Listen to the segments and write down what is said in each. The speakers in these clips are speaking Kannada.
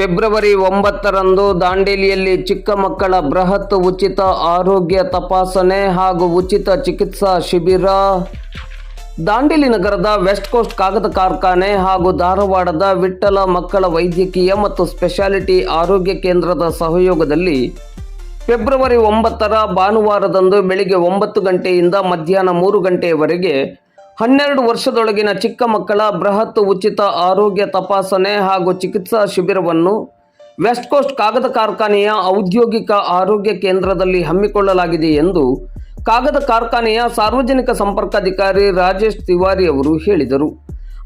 ಫೆಬ್ರವರಿ ಒಂಬತ್ತರಂದು ದಾಂಡೇಲಿಯಲ್ಲಿ ಚಿಕ್ಕ ಮಕ್ಕಳ ಬೃಹತ್ ಉಚಿತ ಆರೋಗ್ಯ ತಪಾಸಣೆ ಹಾಗೂ ಉಚಿತ ಚಿಕಿತ್ಸಾ ಶಿಬಿರ. ದಾಂಡೇಲಿ ನಗರದ ವೆಸ್ಟ್ ಕೋಸ್ಟ್ ಕಾಗದ ಕಾರ್ಖಾನೆ ಹಾಗೂ ಧಾರವಾಡದ ವಿಠ್ಠಲ ಮಕ್ಕಳ ವೈದ್ಯಕೀಯ ಮತ್ತು ಸ್ಪೆಷಾಲಿಟಿ ಆರೋಗ್ಯ ಕೇಂದ್ರದ ಸಹಯೋಗದಲ್ಲಿ ಫೆಬ್ರವರಿ ಒಂಬತ್ತರ ಭಾನುವಾರದಂದು ಬೆಳಿಗ್ಗೆ ಒಂಬತ್ತು ಗಂಟೆಯಿಂದ ಮಧ್ಯಾಹ್ನ ಮೂರು ಗಂಟೆಯವರೆಗೆ ಹನ್ನೆರಡು ವರ್ಷದೊಳಗಿನ ಚಿಕ್ಕ ಮಕ್ಕಳ ಬೃಹತ್ ಉಚಿತ ಆರೋಗ್ಯ ತಪಾಸಣೆ ಹಾಗೂ ಚಿಕಿತ್ಸಾ ಶಿಬಿರವನ್ನು ವೆಸ್ಟ್ ಕೋಸ್ಟ್ ಕಾಗದ ಕಾರ್ಖಾನೆಯ ಔದ್ಯೋಗಿಕ ಆರೋಗ್ಯ ಕೇಂದ್ರದಲ್ಲಿ ಹಮ್ಮಿಕೊಳ್ಳಲಾಗಿದೆ ಎಂದು ಕಾಗದ ಕಾರ್ಖಾನೆಯ ಸಾರ್ವಜನಿಕ ಸಂಪರ್ಕಾಧಿಕಾರಿ ರಾಜೇಶ್ ತಿವಾರಿ ಅವರು ಹೇಳಿದರು.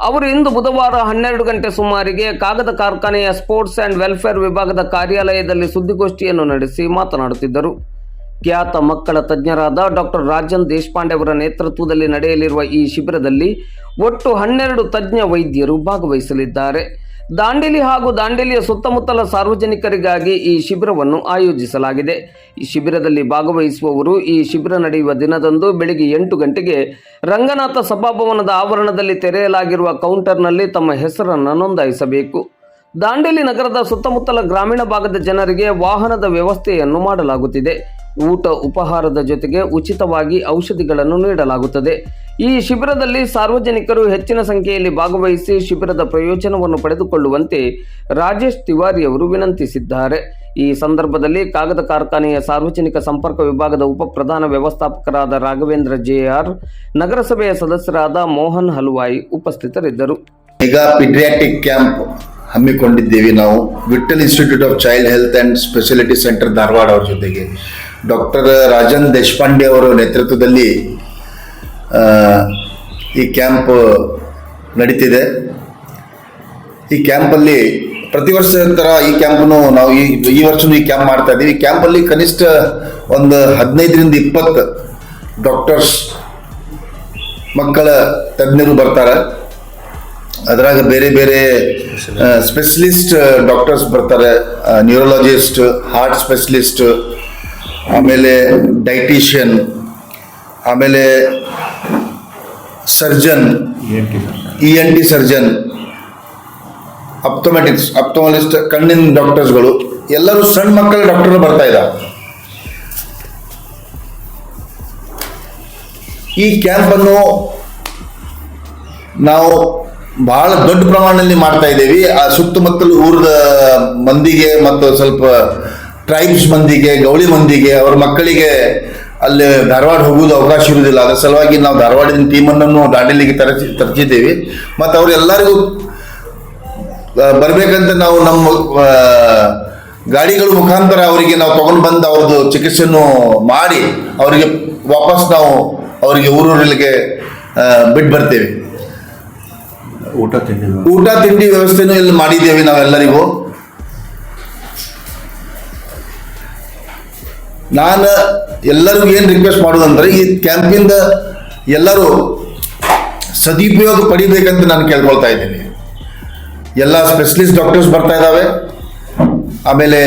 ಅವರು ಇಂದು ಬುಧವಾರ ಹನ್ನೆರಡು ಗಂಟೆ ಸುಮಾರಿಗೆ ಕಾಗದ ಕಾರ್ಖಾನೆಯ ಸ್ಪೋರ್ಟ್ಸ್ ಆ್ಯಂಡ್ ವೆಲ್ಫೇರ್ ವಿಭಾಗದ ಕಾರ್ಯಾಲಯದಲ್ಲಿ ಸುದ್ದಿಗೋಷ್ಠಿಯನ್ನು ನಡೆಸಿ ಮಾತನಾಡುತ್ತಿದ್ದರು. ಖ್ಯಾತ ಮಕ್ಕಳ ತಜ್ಞರಾದ ಡಾಕ್ಟರ್ ರಾಜನ್ ದೇಶಪಾಂಡೆ ಅವರ ನೇತೃತ್ವದಲ್ಲಿ ನಡೆಯಲಿರುವ ಈ ಶಿಬಿರದಲ್ಲಿ ಒಟ್ಟು ಹನ್ನೆರಡು ತಜ್ಞ ವೈದ್ಯರು ಭಾಗವಹಿಸಲಿದ್ದಾರೆ. ದಾಂಡೇಲಿ ಹಾಗೂ ದಾಂಡೇಲಿಯ ಸುತ್ತಮುತ್ತಲ ಸಾರ್ವಜನಿಕರಿಗಾಗಿ ಈ ಶಿಬಿರವನ್ನು ಆಯೋಜಿಸಲಾಗಿದೆ. ಈ ಶಿಬಿರದಲ್ಲಿ ಭಾಗವಹಿಸುವವರು ಈ ಶಿಬಿರ ನಡೆಯುವ ದಿನದಂದು ಬೆಳಿಗ್ಗೆ ಎಂಟು ಗಂಟೆಗೆ ರಂಗನಾಥ ಸಭಾಭವನದ ಆವರಣದಲ್ಲಿ ತೆರೆಯಲಾಗಿರುವ ಕೌಂಟರ್ನಲ್ಲಿ ತಮ್ಮ ಹೆಸರನ್ನು ನೋಂದಾಯಿಸಬೇಕು. ದಾಂಡೇಲಿ ನಗರದ ಸುತ್ತಮುತ್ತಲ ಗ್ರಾಮೀಣ ಭಾಗದ ಜನರಿಗೆ ವಾಹನದ ವ್ಯವಸ್ಥೆಯನ್ನು ಮಾಡಲಾಗುತ್ತಿದೆ. ಊಟ, ಉಪಹಾರದ ಜೊತೆಗೆ ಉಚಿತವಾಗಿ ಔಷಧಿಗಳನ್ನು ನೀಡಲಾಗುತ್ತದೆ. ಈ ಶಿಬಿರದಲ್ಲಿ ಸಾರ್ವಜನಿಕರು ಹೆಚ್ಚಿನ ಸಂಖ್ಯೆಯಲ್ಲಿ ಭಾಗವಹಿಸಿ ಶಿಬಿರದ ಪ್ರಯೋಜನವನ್ನು ಪಡೆದುಕೊಳ್ಳುವಂತೆ ರಾಜೇಶ್ ತಿವಾರಿ ಅವರು ವಿನಂತಿಸಿದ್ದಾರೆ. ಈ ಸಂದರ್ಭದಲ್ಲಿ ಕಾಗದ ಕಾರ್ಖಾನೆಯ ಸಾರ್ವಜನಿಕ ಸಂಪರ್ಕ ವಿಭಾಗದ ಉಪ ಪ್ರಧಾನ ವ್ಯವಸ್ಥಾಪಕರಾದ ರಾಘವೇಂದ್ರ ಜೆಆರ್, ನಗರಸಭೆಯ ಸದಸ್ಯರಾದ ಮೋಹನ್ ಹಲ್ವಾಯಿ ಉಪಸ್ಥಿತರಿದ್ದರು. ಈಗ ಕ್ಯಾಂಪ್ ಹಮ್ಮಿಕೊಂಡಿದ್ದೀವಿ ನಾವು. Vithal institute of child health and speciality centre Dharwad ಅವ್ರ ಜೊತೆಗೆ. ಡಾಕ್ಟರ್ ರಾಜನ್ ದೇಶಪಾಂಡೆ ಅವರ ನೇತೃತ್ವದಲ್ಲಿ ಈ ಕ್ಯಾಂಪ್ ನಡೀತಿದೆ. ಈ ಕ್ಯಾಂಪಲ್ಲಿ ಪ್ರತಿ ವರ್ಷ ಥರ ಈ ಕ್ಯಾಂಪನ್ನು ನಾವು ಈ ಈ ವರ್ಷನೂ ಈ ಕ್ಯಾಂಪ್ ಮಾಡ್ತಾ ಇದ್ದೀವಿ. ಈ ಕ್ಯಾಂಪಲ್ಲಿ ಕನಿಷ್ಠ ಒಂದು ಹದಿನೈದರಿಂದ ಇಪ್ಪತ್ತು ಡಾಕ್ಟರ್ಸ್ ಮಕ್ಕಳ ತಜ್ಞರು ಬರ್ತಾರೆ. ಅದ್ರಾಗ ಬೇರೆ ಬೇರೆ ಸ್ಪೆಷಲಿಸ್ಟ್ ಡಾಕ್ಟರ್ಸ್ ಬರ್ತಾರೆ. ನ್ಯೂರೋಲಜಿಸ್ಟ್ ಹಾರ್ಟ್ ಸ್ಪೆಷಲಿಸ್ಟ್ ಆಮೇಲೆ ಡೈಟಿಷಿಯನ್ ಆಮೇಲೆ surgeon E N T surgeon optometrics ophthalmologist ಕಣ್ಣಿನ ಡಾಕ್ಟರ್ಸ್ಗಳು ಎಲ್ಲರೂ ಸಣ್ಣ ಮಕ್ಕಳ ಡಾಕ್ಟರ್ ಬರ್ತಾ ಇದ್ದಾರೆ ಈ ಕ್ಯಾಂಪನ್ನು ನಾವು ಬಹಳ ದೊಡ್ಡ ಪ್ರಮಾಣದಲ್ಲಿ ಮಾಡ್ತಾ ಇದ್ದೀವಿ. ಆ ಸುತ್ತಮುತ್ತಲು ಊರದ ಮಂದಿಗೆ ಮತ್ತು ಸ್ವಲ್ಪ ಟ್ರೈಬ್ಸ್ ಮಂದಿಗೆ, ಗೌಳಿ ಮಂದಿಗೆ, ಅವ್ರ ಮಕ್ಕಳಿಗೆ ಅಲ್ಲಿ ಧಾರವಾಡ ಹೋಗುವುದು ಅವಕಾಶ ಇರುವುದಿಲ್ಲ. ಅದರ ಸಲುವಾಗಿ ನಾವು ಧಾರವಾಡದ ಟೀಮನ್ನು ದಾಂಡೇಲಿಗೆ ತರಿಸಿ, ತರಿಸಿದ್ದೀವಿ. ಮತ್ತು ಅವರೆಲ್ಲರಿಗೂ ಬರಬೇಕಂತ ನಾವು ನಮ್ಮ ಗಾಡಿಗಳ ಮುಖಾಂತರ ಅವರಿಗೆ ನಾವು ತಗೊಂಡು ಬಂದು ಅವ್ರದ್ದು ಚಿಕಿತ್ಸೆಯನ್ನು ಮಾಡಿ, ಅವರಿಗೆ ವಾಪಸ್ ನಾವು ಅವರಿಗೆ ಊರೂರಿಗೆ ಬಿಟ್ಟು ಬರ್ತೇವೆ. ಊಟ ತಿಂಡಿ ಊಟ ತಿಂಡಿ ವ್ಯವಸ್ಥೆನೂ ಇಲ್ಲಿ ಮಾಡಿದ್ದೇವೆ ನಾವೆಲ್ಲರಿಗೂ. ನಾನು ಎಲ್ಲರಿಗೂ ಏನು ರಿಕ್ವೆಸ್ಟ್ ಮಾಡೋದಂದ್ರೆ, ಈ ಕ್ಯಾಂಪಿಂದ ಎಲ್ಲರೂ ಸದುಪಯೋಗ ಪಡಿಬೇಕಂತ ನಾನು ಕೇಳ್ಕೊಳ್ತಾ ಇದ್ದೀನಿ. ಎಲ್ಲ ಸ್ಪೆಷಲಿಸ್ಟ್ ಡಾಕ್ಟರ್ಸ್ ಬರ್ತಾ ಇದ್ದಾವೆ ಆಮೇಲೆ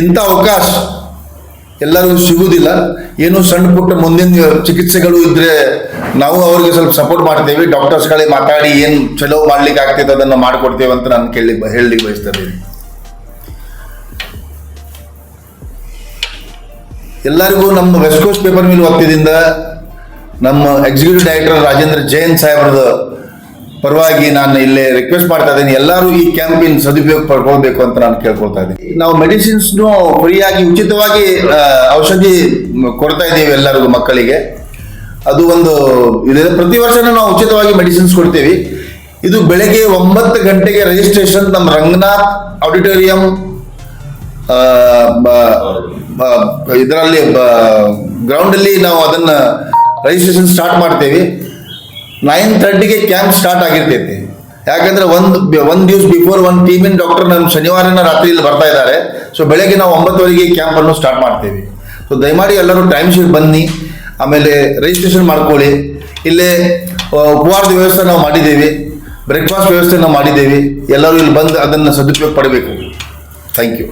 ಇಂಥ ಅವಕಾಶ ಎಲ್ಲರಿಗೂ ಸಿಗುವುದಿಲ್ಲ. ಏನು ಸಣ್ಣ ಪುಟ್ಟ ಮುಂದಿನ ಚಿಕಿತ್ಸೆಗಳು ಇದ್ರೆ ನಾವು ಅವ್ರಿಗೆ ಸ್ವಲ್ಪ ಸಪೋರ್ಟ್ ಮಾಡ್ತೇವೆ. ಡಾಕ್ಟರ್ಸ್ಗಳಿಗೆ ಮಾತಾಡಿ ಏನು ಚಲೋ ಮಾಡ್ಲಿಕ್ಕೆ ಆಗ್ತೈತೆ ಅದನ್ನು ಮಾಡಿಕೊಡ್ತೇವೆ ಅಂತ ನಾನು ಕೇಳಿ ಹೇಳಲಿಕ್ಕೆ ಬಯಸ್ತಾ ಎಲ್ಲರಿಗೂ ನಮ್ಮ ವೆಸ್ಟ್ ಕೋಸ್ಟ್ ಪೇಪರ್ ಮಿಲ್ ವತಿಯಿಂದ ನಮ್ಮ ಎಕ್ಸಿಕ್ಯೂಟಿವ್ ಡೈರೆಕ್ಟರ್ ರಾಜೇಂದ್ರ ಜೈನ್ ಸಾಹೇಬ್ರದ ಪರವಾಗಿ ನಾನು ಇಲ್ಲಿ ರಿಕ್ವೆಸ್ಟ್ ಮಾಡ್ತಾ ಇದ್ದೀನಿ. ಎಲ್ಲರೂ ಈ ಕ್ಯಾಂಪಿನ ಸದುಪಯೋಗ ಪಡ್ಕೊಳ್ಬೇಕು ಅಂತ ನಾನು ಕೇಳ್ಕೊಳ್ತಾ ಇದ್ದೀನಿ. ನಾವು ಮೆಡಿಸಿನ್ಸ್ನು ಫ್ರೀಯಾಗಿ, ಉಚಿತವಾಗಿ ಔಷಧಿ ಕೊಡ್ತಾ ಇದ್ದೀವಿ ಎಲ್ಲರಿಗೂ ಮಕ್ಕಳಿಗೆ. ಅದು ಒಂದು, ಇದೆ ಪ್ರತಿ ವರ್ಷನೂ ನಾವು ಉಚಿತವಾಗಿ ಮೆಡಿಸಿನ್ಸ್ ಕೊಡ್ತೀವಿ. ಇದು ಬೆಳಗ್ಗೆ ಒಂಬತ್ತು ಗಂಟೆಗೆ ರಿಜಿಸ್ಟ್ರೇಷನ್ ನಮ್ಮ ರಂಗನಾಥ್ ಆಡಿಟೋರಿಯಂ ಇದರಲ್ಲಿ ಗ್ರೌಂಡಲ್ಲಿ ನಾವು ಅದನ್ನು ರಿಜಿಸ್ಟ್ರೇಷನ್ ಸ್ಟಾರ್ಟ್ ಮಾಡ್ತೇವೆ. ನೈನ್ ಥರ್ಟಿಗೆ ಕ್ಯಾಂಪ್ ಸ್ಟಾರ್ಟ್ ಆಗಿರ್ತೈತಿ. ಯಾಕಂದ್ರೆ ಒಂದು ಒಂದು ದಿವಸ ಬಿಫೋರ್ ಒಂದು ಟೀಮಿನ ಡಾಕ್ಟರ್ ನಮ್ಮ ಶನಿವಾರನ ರಾತ್ರಿ ಇಲ್ಲಿ ಬರ್ತಾ ಇದ್ದಾರೆ ಸೊ ಬೆಳಗ್ಗೆ ನಾವು ಒಂಬತ್ತುವರೆಗೆ ಕ್ಯಾಂಪ್ ಅನ್ನು ಸ್ಟಾರ್ಟ್ ಮಾಡ್ತೀವಿ. ಸೊ ದಯಮಾಡಿ ಎಲ್ಲರೂ ಟೈಮ್ ಶೀಟ್ ಬನ್ನಿ. ಆಮೇಲೆ ರಿಜಿಸ್ಟ್ರೇಷನ್ ಮಾಡ್ಕೊಳ್ಳಿ. ಇಲ್ಲೇ ಉಪಹಾರದ ವ್ಯವಸ್ಥೆ ನಾವು ಮಾಡಿದ್ದೀವಿ. ಬ್ರೇಕ್ಫಾಸ್ಟ್ ವ್ಯವಸ್ಥೆ ನಾವು ಮಾಡಿದ್ದೀವಿ. ಎಲ್ಲರೂ ಇಲ್ಲಿ ಬಂದು ಅದನ್ನು ಸದುಪಯೋಗ ಪಡಬೇಕು. Thank you